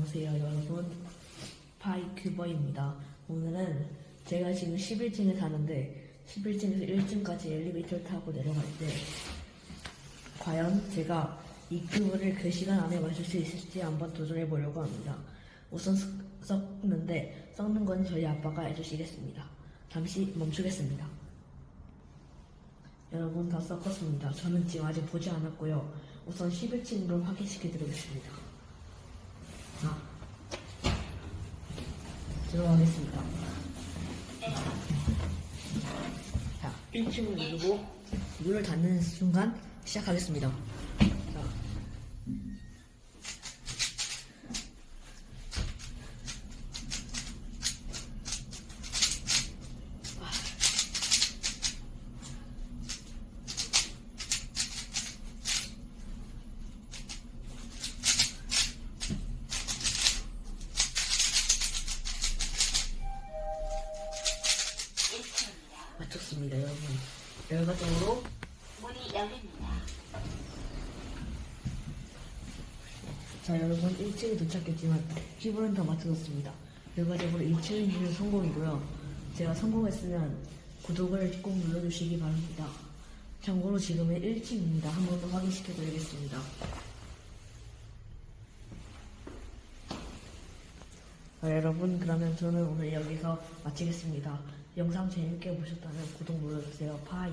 안녕하세요 여러분. 파이큐버입니다. 오늘은 제가 지금 11층에 사는데 11층에서 1층까지 엘리베이터를 타고 내려갈 때 과연 제가 이 큐브를 그 시간 안에 마실 수 있을지 한번 도전해 보려고 합니다. 우선 섞- 섞는데 섞는 건 저희 아빠가 해주시겠습니다. 잠시 멈추겠습니다. 여러분 다 섞었습니다. 저는 지금 아직 보지 않았고요. 우선 11층으로 확인시켜 드리겠습니다 들어가겠습니다. 자, 1층을 누르고 문을 닫는 순간 시작하겠습니다. 자, 마쳤습니다, 여러분. 결과적으로 문이 열립니다. 자 여러분 1층에 도착했지만 기분은 더 맞춰졌습니다. 결과적으로 1층은 성공이고요. 제가 성공했으면 구독을 꼭 눌러주시기 바랍니다. 참고로 지금은 1층입니다. 한 번 더 확인시켜 드리겠습니다. 자, 여러분 그러면 저는 오늘 여기서 마치겠습니다. 영상 재밌게 보셨다면 구독 눌러주세요. 파이